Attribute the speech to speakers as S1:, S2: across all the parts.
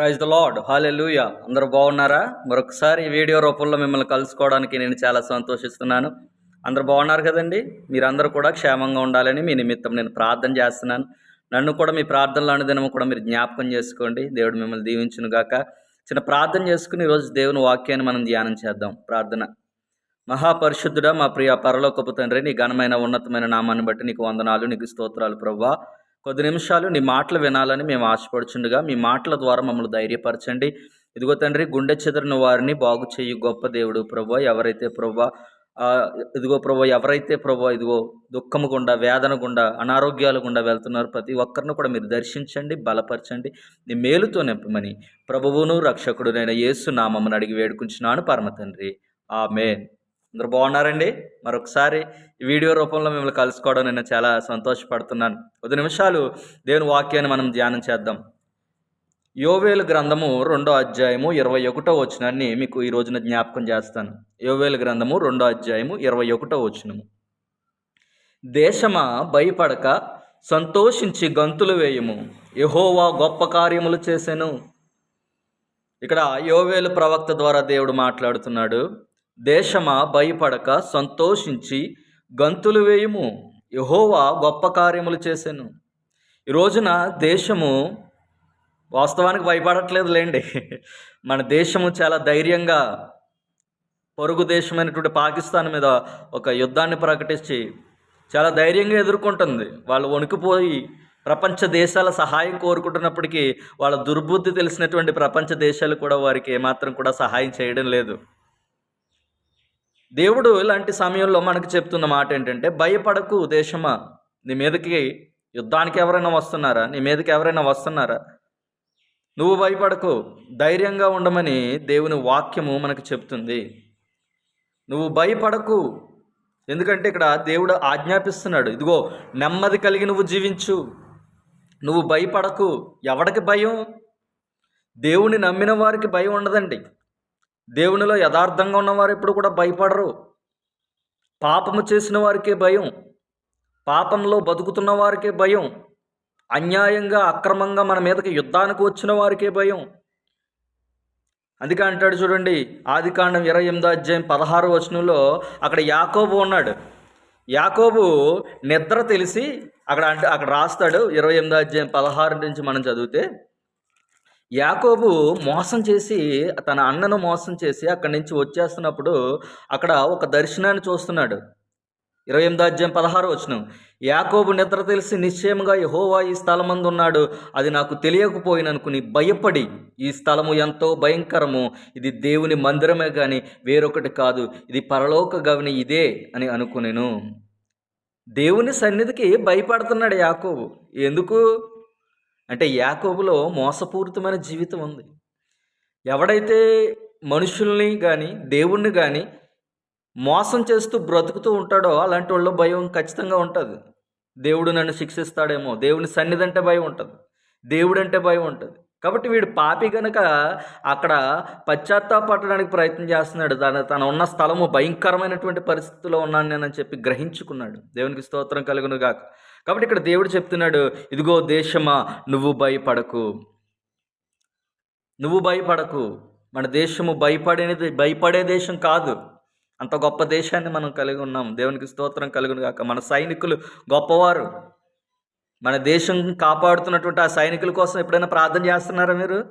S1: Praise the lord hallelujah అందరూ బాగున్నారా? మరొకసారి వీడియో రూపంలో మిమ్మల్ని కలుసుకోవడానికి నేను చాలా సంతోషిస్తున్నాను. అందరూ బాగున్నారు కదండి? మీరందరూ కూడా క్షేమంగా ఉండాలని మీ నిమిత్తం నేను ప్రార్థన చేస్తున్నాను. నన్ను కూడా మీ ప్రార్థనలో అనుదినము కూడా మీరు జ్ఞాపకం చేసుకోండి. దేవుడు మిమ్మల్ని దీవించును గాక చిన్న ప్రార్థన చేసుకుని ఈరోజు దేవుని వాక్యాన్ని మనం ధ్యానం చేద్దాం. ప్రార్థన. మహాపరిశుద్ధుడా మా ప్రియ పరలోకపు తండ్రి నీ ఘనమైన ఉన్నతమైన నామాన్ని బట్టి నీకు వందనాలు నీకు స్తోత్రాలు ప్రవ్వా కొద్ది నిమిషాలు నీ మాటలు వినాలని మేము ఆశపడుచుండగా మీ మాటల ద్వారా మమ్మల్ని ధైర్యపరచండి. ఇదిగో తండ్రి గుండె చెదరిన వారిని బాగు చేయు గొప్ప దేవుడు ప్రభు ఎవరైతే ప్రభు ఇదిగో ప్రభు ఎవరైతే ప్రభు ఇదిగో దుఃఖము గుండా వేదన గుండా అనారోగ్యాల గుండా వెళ్తున్నారు ప్రతి ఒక్కరిని కూడా మీరు దర్శించండి బలపరచండి నీ మేలుతో నింపమని ప్రభువును రక్షకుడు నేను యేసు నామమ్మని అడిగి వేడుకుంటున్నాను పరమ తండ్రి. ఆమెన్. అందరు బాగున్నారండి. మరొకసారి ఈ వీడియో రూపంలో మిమ్మల్ని కలుసుకోవడం నేను చాలా సంతోషపడుతున్నాను. కొద్ది నిమిషాలు దేవుని వాక్యాన్ని మనం ధ్యానం చేద్దాం. యోవేలు గ్రంథము రెండో అధ్యాయము ఇరవై ఒకటో వచనాన్ని మీకు ఈ రోజున జ్ఞాపకం చేస్తాను. యోవేలు గ్రంథము రెండో అధ్యాయము ఇరవై ఒకటో వచనము. దేశమా భయపడక సంతోషించి గంతులు వేయము. యహోవా గొప్ప కార్యములు చేశాను ఇక్కడ యోవేలు ప్రవక్త ద్వారా దేవుడు మాట్లాడుతున్నాడు. దేశమా భయపడక సంతోషించి గంతులు వేయుము. యహోవా గొప్ప కార్యములు చేశాను ఈ రోజున దేశము వాస్తవానికి భయపడట్లేదు లేండి. మన దేశము చాలా ధైర్యంగా పొరుగు దేశమైనటువంటి పాకిస్తాన్ మీద ఒక యుద్ధాన్ని ప్రకటించి చాలా ధైర్యంగా ఎదుర్కొంటుంది. వాళ్ళు వణికిపోయి ప్రపంచ దేశాల సహాయం కోరుకుంటున్నప్పటికీ వాళ్ళ దుర్బుద్ధి తెలిసినటువంటి ప్రపంచ దేశాలు కూడా వారికి ఏమాత్రం కూడా సహాయం చేయడం లేదు. దేవుడు ఇలాంటి సమయంలో మనకు చెప్తున్న మాట ఏంటంటే భయపడకు దేశమా? నీ మీదకి యుద్ధానికి ఎవరైనా వస్తున్నారా? నీ మీదకి ఎవరైనా వస్తున్నారా? నువ్వు భయపడకు ధైర్యంగా ఉండమని దేవుని వాక్యము మనకు చెప్తుంది. నువ్వు భయపడకు ఎందుకంటే ఇక్కడ దేవుడు ఆజ్ఞాపిస్తున్నాడు. ఇదిగో నెమ్మది కలిగి నువ్వు జీవించు. నువ్వు భయపడకు ఎవడికి భయం? దేవుని నమ్మిన వారికి భయం ఉండదండి. దేవునిలో యథార్థంగా ఉన్నవారు ఎప్పుడు కూడా భయపడరు. పాపము చేసిన వారికే భయం. పాపంలో బతుకుతున్న వారికే భయం. అన్యాయంగా అక్రమంగా మన మీదకి యుద్ధానికి వచ్చిన వారికే భయం. అందుకే అంటాడు చూడండి ఆదికాండం ఇరవై ఎనిమిదో అధ్యాయం పదహారు వచనంలో అక్కడ యాకోబు ఉన్నాడు. యాకోబు నిద్ర తెలిసి అక్కడ అంటే అక్కడ రాస్తాడు. ఇరవై ఎనిమిదో అధ్యాయం పదహారు నుంచి మనం చదివితే యాకోబు మోసం చేసి తన అన్నను మోసం చేసి అక్కడి నుంచి వచ్చేస్తున్నప్పుడు అక్కడ ఒక దర్శనాన్ని చూస్తున్నాడు. ఇరవై ఎనిమిది అధ్యాయం పదహారు వచ్చిన యాకోబు నిద్ర తెలిసి నిశ్చయముగా యహోవా ఈ స్థలమందు ఉన్నాడు. అది నాకు తెలియకపోయిననుకుని భయపడి. ఈ స్థలము ఎంతో భయంకరము. ఇది దేవుని మందిరమే కానీ వేరొకటి కాదు. ఇది పరలోక గవిని ఇదే అని అనుకునేను. దేవుని సన్నిధికి భయపడుతున్నాడు యాకోబు. ఎందుకు? అంటే యాకోబులో మోసపూరితమైన జీవితం ఉంది. ఎవడైతే మనుషుల్ని కానీ దేవుణ్ణి కానీ మోసం చేస్తూ బ్రతుకుతూ ఉంటాడో అలాంటి వాళ్ళు భయం ఖచ్చితంగా ఉంటుంది. దేవుడు నన్ను శిక్షిస్తాడేమో దేవుని సన్నిధి అంటే భయం ఉంటుంది. దేవుడు అంటే భయం ఉంటుంది. కాబట్టి వీడు పాపి కనుక అక్కడ పశ్చాత్తాపడడానికి ప్రయత్నం చేస్తున్నాడు. తన తను ఉన్న స్థలము భయంకరమైనటువంటి పరిస్థితిలో ఉన్నాను నేనని చెప్పి గ్రహించుకున్నాడు. దేవునికి స్తోత్రం కలుగును గాక. కాబట్టి ఇక్కడ దేవుడు చెప్తున్నాడు ఇదిగో దేశమా నువ్వు భయపడకు. నువ్వు భయపడకు. మన దేశము భయపడేది భయపడే దేశం కాదు. అంత గొప్ప దేశాన్ని మనం కలిగి ఉన్నాం. దేవునికి స్తోత్రం కలుగును కాక మన సైనికులు గొప్పవారు. మన దేశం కాపాడుతున్నటువంటి ఆ సైనికుల కోసం ఎప్పుడైనా ప్రార్థన చేస్తున్నారా మీరు?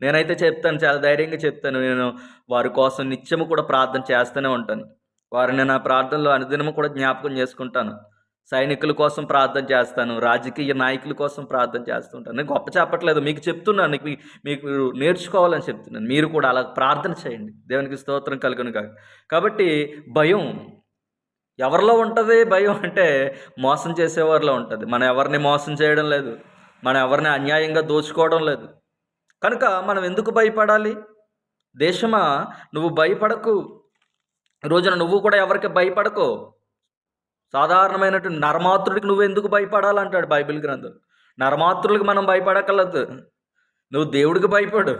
S1: నేనైతే చెప్తాను చాలా ధైర్యంగా చెప్తాను. నేను వారి కోసం నిత్యము కూడా ప్రార్థన చేస్తూనే ఉంటాను. వారిని నా ప్రార్థనలో అనుదినము కూడా జ్ఞాపకం చేసుకుంటాను. సైనికుల కోసం ప్రార్థన చేస్తాను రాజకీయ నాయకుల కోసం ప్రార్థన చేస్తుంటాను. నేను గొప్ప చెప్పట్లేదు మీకు చెప్తున్నాను మీకు నేర్చుకోవాలని చెప్తున్నాను. మీరు కూడా అలా ప్రార్థన చేయండి. దేవునికి స్తోత్రం కలుగును కాదు కాబట్టి భయం ఎవరిలో ఉంటుంది భయం అంటే మోసం చేసేవారిలో ఉంటుంది. మనం ఎవరిని మోసం చేయడం లేదు. మనం ఎవరిని అన్యాయంగా దోచుకోవడం లేదు. కనుక మనం ఎందుకు భయపడాలి? దేశమా నువ్వు భయపడకు. రోజున నువ్వు కూడా ఎవరికి భయపడకు? సాధారణమైనటువంటి నరమాతృడికి నువ్వు ఎందుకు భయపడాలంటాడు బైబిల్ గ్రంథం. నరమాతృలకు మనం భయపడకలదు. నువ్వు దేవుడికి భయపడు.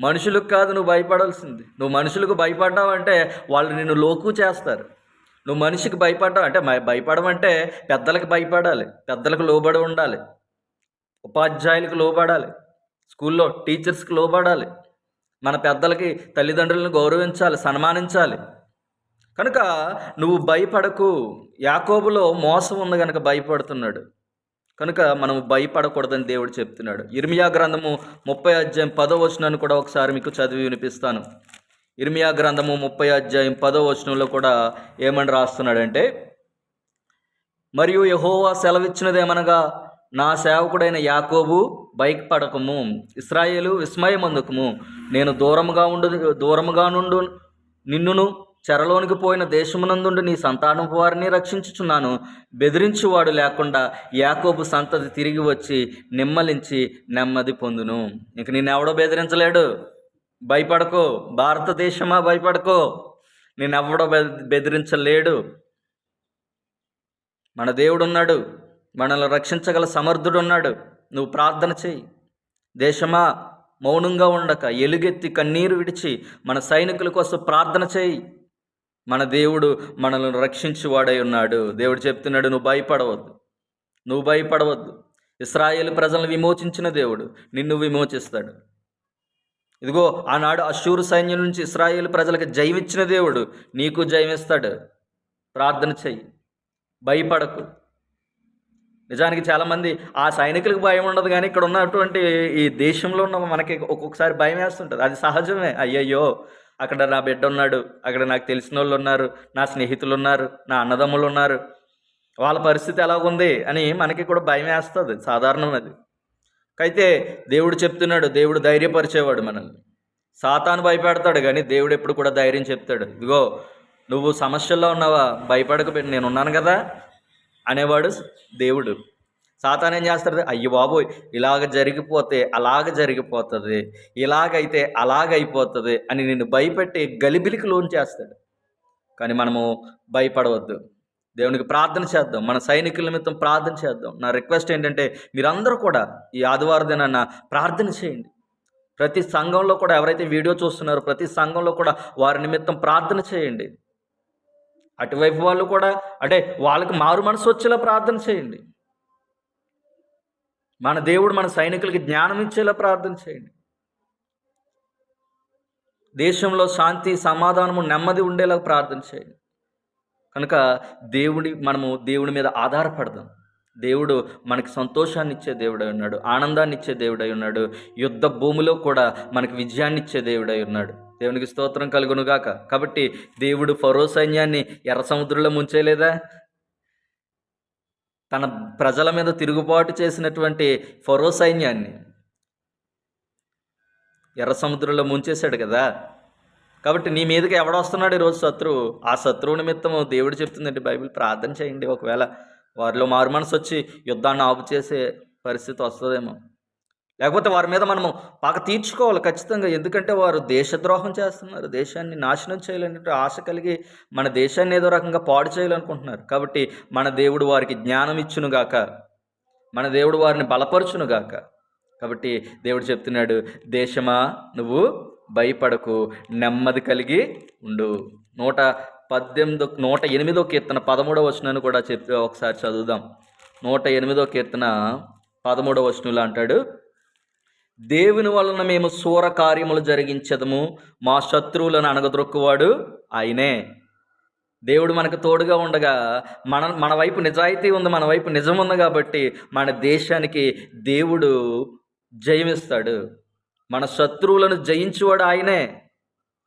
S1: మనుషులకు కాదు నువ్వు భయపడాల్సింది. నువ్వు మనుషులకు భయపడ్డావంటే వాళ్ళు నిన్ను లోకు చేస్తారు. నువ్వు మనిషికి భయపడ్డావు అంటే భయపడడం అంటే పెద్దలకు భయపడాలి పెద్దలకు లోబడి ఉండాలి ఉపాధ్యాయులకు లోబడాలి స్కూల్లో టీచర్స్కి లోబడాలి మన పెద్దలకి తల్లిదండ్రులను గౌరవించాలి సన్మానించాలి. కనుక నువ్వు భయపడకు. యాకోబులో మోసం ఉంది కనుక భయపడుతున్నాడు. కనుక మనం భయపడకూడదని దేవుడు చెప్తున్నాడు. ఇర్మియా గ్రంథము ముప్పై అధ్యాయం పదో వచనాన్ని కూడా ఒకసారి మీకు చదివి వినిపిస్తాను. ఇర్మియా గ్రంథము ముప్పై అధ్యాయం పదో వచనంలో కూడా ఏమని రాస్తున్నాడంటే మరియు యహోవా సెలవిచ్చినదేమనగా నా సేవకుడైన యాకోబు భయపడకము ఇస్రాయేలు విస్మయమందుకము. నేను దూరముగా ఉండు దూరముగా నుండు నిన్నును చెరలోనికి పోయిన దేశమునందుండి నీ సంతానం వారిని రక్షించుచున్నాను. బెదిరించువాడు లేకుండా యాకోబు సంతతి తిరిగి వచ్చి నిమ్మలించి నెమ్మది పొందును. ఇంక నిన్నెవడో బెదిరించలేడు. భయపడకో భారతదేశమా భయపడకో. నేనెవడో బె బెదిరించలేడు. మన దేవుడు ఉన్నాడు మనల్ని రక్షించగల సమర్థుడు ఉన్నాడు నువ్వు ప్రార్థన చేయి దేశమా మౌనంగా ఉండక ఎలుగెత్తి కన్నీరు విడిచి మన సైనికుల కోసం ప్రార్థన చేయి మన దేవుడు మనల్ని రక్షించువాడై ఉన్నాడు. దేవుడు చెప్తున్నాడు నువ్వు భయపడవద్దు. నువ్వు భయపడవద్దు. ఇస్రాయేల్ ప్రజలను విమోచించిన దేవుడు నిన్ను విమోచిస్తాడు. ఇదిగో ఆనాడు అశూరు సైన్యం నుంచి ఇస్రాయేల్ ప్రజలకు జయమిచ్చిన దేవుడు నీకు జయమిస్తాడు. ప్రార్థన చెయ్యి. భయపడకు. నిజానికి చాలామంది ఆ సైనికులకు భయం ఉండదు కానీ ఇక్కడ ఉన్నటువంటి ఈ దేశంలో ఉన్న మనకి ఒక్కొక్కసారి భయం వేస్తుంటుంది. అది సహజమే. అయ్యయ్యో అక్కడ నా బిడ్డ ఉన్నాడు అక్కడ నాకు తెలిసిన వాళ్ళు ఉన్నారు నా స్నేహితులు ఉన్నారు నా అన్నదమ్ములు ఉన్నారు. వాళ్ళ పరిస్థితి ఎలాగుంది అని మనకి కూడా భయం వేస్తుంది. సాధారణం అది. అయితే దేవుడు చెప్తున్నాడు దేవుడు ధైర్యపరిచేవాడు మనల్ని. సాతాను భయపెడతాడు కానీ దేవుడు ఎప్పుడు కూడా ధైర్యం చెప్తాడు. ఇదిగో నువ్వు సమస్యల్లో ఉన్నావా? భయపడక నేను ఉన్నాను కదా? అనేవాడు దేవుడు. సాతాన్ ఏం చేస్తాడు? అయ్యో బాబోయ్ ఇలాగ జరిగిపోతే అలాగ జరిగిపోతుంది ఇలాగైతే అలాగైపోతుంది అని నిన్ను భయపెట్టి గలిబిలికి లోన్ చేస్తాడు. కానీ మనము భయపడవద్దు. దేవునికి ప్రార్థన చేద్దాం. మన సైనికుల నిమిత్తం ప్రార్థన చేద్దాం. నా రిక్వెస్ట్ ఏంటంటే మీరందరూ కూడా ఈ ఆదివారం దినాన్న ప్రార్థన చేయండి. ప్రతి సంఘంలో కూడా ఎవరైతే వీడియో చూస్తున్నారో ప్రతి సంఘంలో కూడా వారి నిమిత్తం ప్రార్థన చేయండి. అటువైపు వాళ్ళు కూడా అంటే వాళ్ళకి మారు మనసు వచ్చేలా ప్రార్థన చేయండి. మన దేవుడు మన సైనికులకి జ్ఞానం ఇచ్చేలా ప్రార్థన చేయండి. దేశంలో శాంతి సమాధానము నెమ్మది ఉండేలా ప్రార్థన చేయండి. కనుక దేవుడి మనము దేవుడి మీద ఆధారపడదాం. దేవుడు మనకి సంతోషాన్ని ఇచ్చే దేవుడై ఉన్నాడు ఆనందాన్ని ఇచ్చే దేవుడై ఉన్నాడు యుద్ధ భూమిలో కూడా మనకి విజయాన్ని ఇచ్చే దేవుడై ఉన్నాడు. దేవునికి స్తోత్రం కలుగునుగాక. కాబట్టి దేవుడు ఫరో సైన్యాన్ని ఎర్ర సముద్రంలో ముంచేయలేదా తన ప్రజల మీద తిరుగుబాటు చేసినటువంటి ఫరో సైన్యాన్ని ఎర్ర సముద్రంలో ముంచేశాడు కదా? కాబట్టి నీ మీదకి ఎవడొస్తున్నాడు ఈరోజు శత్రువు. ఆ శత్రువు నిమిత్తము దేవుడు చెప్తుందండి బైబిల్ ప్రార్థన చేయండి. ఒకవేళ వారిలో మారు మనసు వచ్చి యుద్ధాన్ని ఆపు చేసే పరిస్థితి వస్తుందేమో. లేకపోతే వారి మీద మనము పగ తీర్చుకోవాలి ఖచ్చితంగా. ఎందుకంటే వారు దేశద్రోహం చేస్తున్నారు. దేశాన్ని నాశనం చేయాలనే ఆశ కలిగి మన దేశాన్ని ఏదో రకంగా పాడు చేయాలనుకుంటున్నారు. కాబట్టి మన దేవుడు వారికి జ్ఞానం ఇచ్చునుగాక మన దేవుడు వారిని బలపరచునుగాక కాబట్టి దేవుడు చెప్తున్నాడు దేశమా నువ్వు భయపడకు నెమ్మది కలిగి ఉండు. నూట పద్దెనిమిదో నూట ఎనిమిదో కీర్తన పదమూడవ వచనాన్ని కూడా చెప్పి ఒకసారి చదువుదాం. నూట ఎనిమిదో కీర్తన పదమూడవ వచనంలో అంటాడు దేవుని వలన మేము సూర కార్యములు జరిగించదము మా శత్రువులను అనగదొక్కువాడు ఆయనే. దేవుడు మనకు తోడుగా ఉండగా మన మన వైపు నిజాయితీ ఉంది మన వైపు నిజం ఉంది కాబట్టి మన దేశానికి దేవుడు జయమిస్తాడు. మన శత్రువులను జయించువాడు ఆయనే.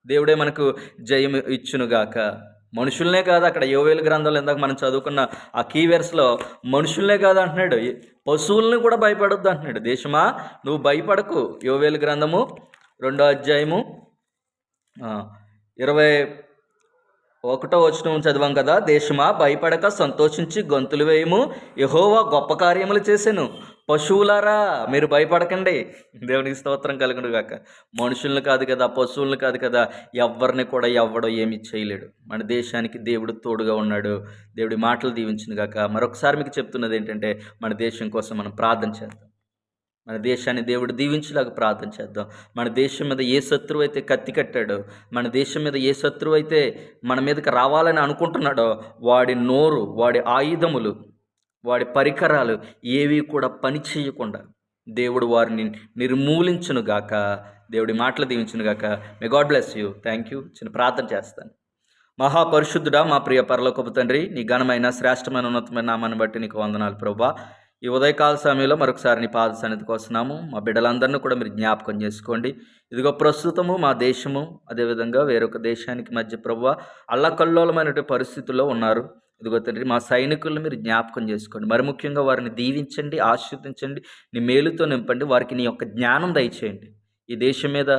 S1: దేవుడే మనకు జయం ఇచ్చునుగాక. మనుషుల్నే కాదు అక్కడ యోవేలు గ్రంథంలో ఇందాక మనం చదువుకున్న ఆ కీవర్స్లో మనుషుల్నే కాదు అంటున్నాడు. పశువుల్ని కూడా భయపడొద్దు అంటున్నాడు. దేశమా నువ్వు భయపడకు. యోవేలు గ్రంథము రెండో అధ్యాయము ఇరవై ఒకటో వచనం చదివాం కదా దేశమా భయపడక సంతోషించి గొంతులు వేయము. యహోవా గొప్ప కార్యములు చేశాను పశువులారా మీరు భయపడకండి. దేవునికి స్తోత్రం కలుగును గాక. మనుషుల్ని కాదు కదా పశువులను కాదు కదా ఎవరిని కూడా ఎవ్వడో ఏమీ చేయలేడు. మన దేశానికి దేవుడు తోడుగా ఉన్నాడు. దేవుడి మాటలు దీవించిన గాక. మరొకసారి మీకు చెప్తున్నది ఏంటంటే మన దేశం కోసం మనం ప్రార్థన చేద్దాం. మన దేశాన్ని దేవుడు దీవించలాగా ప్రార్థన చేద్దాం. మన దేశం మీద ఏ శత్రువు అయితే కత్తి కట్టాడో మన దేశం మీద ఏ శత్రువు అయితే మన మీదకి రావాలని అనుకుంటున్నాడో వాడి నోరు వాడి ఆయుధములు వాడి పరికరాలు ఏవి కూడా పని చేయకుండా దేవుడు వారిని నిర్మూలించును గాక దేవుడి మాటలు దీవించును గాక. May God bless you thank you చిన్న ప్రార్థన చేస్తాను. మహాపరిశుద్ధుడా మా ప్రియ పరలోకపు తండ్రి నీ ఘనమైన శ్రేష్టమైన ఉన్నతమైన నామాన్ని బట్టి నీకు వందనాలు ప్రభా. ఈ ఉదయకాల సమయంలో మరొకసారి నీ పాద సన్నిధికి వస్తున్నాము. మా బిడ్డలందరినీ కూడా మీరు జ్ఞాపకం చేసుకోండి. ఇదిగో ప్రస్తుతము మా దేశము అదేవిధంగా వేరొక దేశానికి మధ్య ప్రభు అల్లకల్లోలమైనటువంటి పరిస్థితుల్లో ఉన్నారు. ఇదిగో తండ్రి మా సైనికులను మీరు జ్ఞాపకం చేసుకోండి. మరి ముఖ్యంగా వారిని దీవించండి ఆశీర్వదించండి నీ మేలుతో నింపండి వారికి నీ యొక్క జ్ఞానం దయచేయండి. ఈ దేశం మీద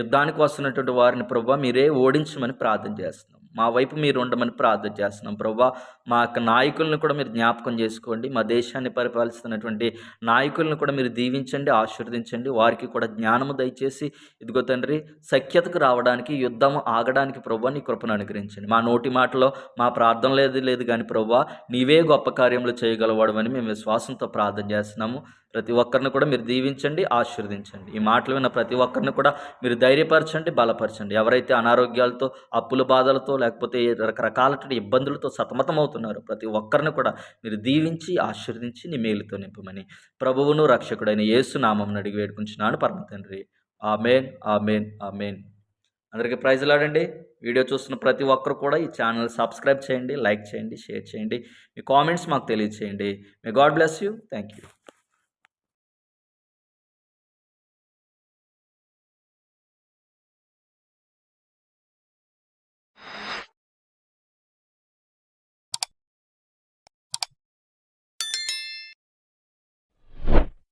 S1: యుద్ధానికి వస్తున్నటువంటి వారిని ప్రభు మీరే ఓడించమని ప్రార్థన చేస్తున్నాం. మా వైపు మీరు ఉండమని ప్రార్థన చేస్తున్నాం. ప్రభా మా యొక్క నాయకులను కూడా మీరు జ్ఞాపకం చేసుకోండి. మా దేశాన్ని పరిపాలిస్తున్నటువంటి నాయకులను కూడా మీరు దీవించండి ఆశీర్వదించండి. వారికి కూడా జ్ఞానము దయచేసి ఇదిగో తండ్రి సఖ్యతకు రావడానికి యుద్ధము ఆగడానికి ప్రభా నీ కృపను అనుగ్రహించండి. మా నోటి మాటలో మా ప్రార్థన లేదు లేదు కానీ ప్రభా నీవే గొప్ప కార్యములు చేయగలవాడమని మేము విశ్వాసంతో ప్రార్థన చేస్తున్నాము. ప్రతి ఒక్కరిని కూడా మీరు దీవించండి ఆశీర్వదించండి. ఈ మాటలు విన్న ప్రతి ఒక్కరిని కూడా మీరు ధైర్యపరచండి బలపరచండి. ఎవరైతే అనారోగ్యాలతో అప్పుల బాధలతో లేకపోతే రకరకాల ఇబ్బందులతో సతమతమవుతున్నారో. ప్రతి ఒక్కరిని కూడా మీరు దీవించి ఆశీర్వదించి నీ మేలుతో నింపమని ప్రభువును రక్షకుడైన యేసు నామం అడిగి వేడుకుంటున్నాను పరమ తండ్రి. Amen amen amen. అందరికీ ప్రైజ్లు ఆడండి వీడియో చూస్తున్న ప్రతి ఒక్కరు కూడా ఈ ఛానల్ సబ్స్క్రైబ్ చేయండి లైక్ చేయండి షేర్ చేయండి. మీ కామెంట్స్ మాకు తెలియచేయండి. May God bless you. Thank you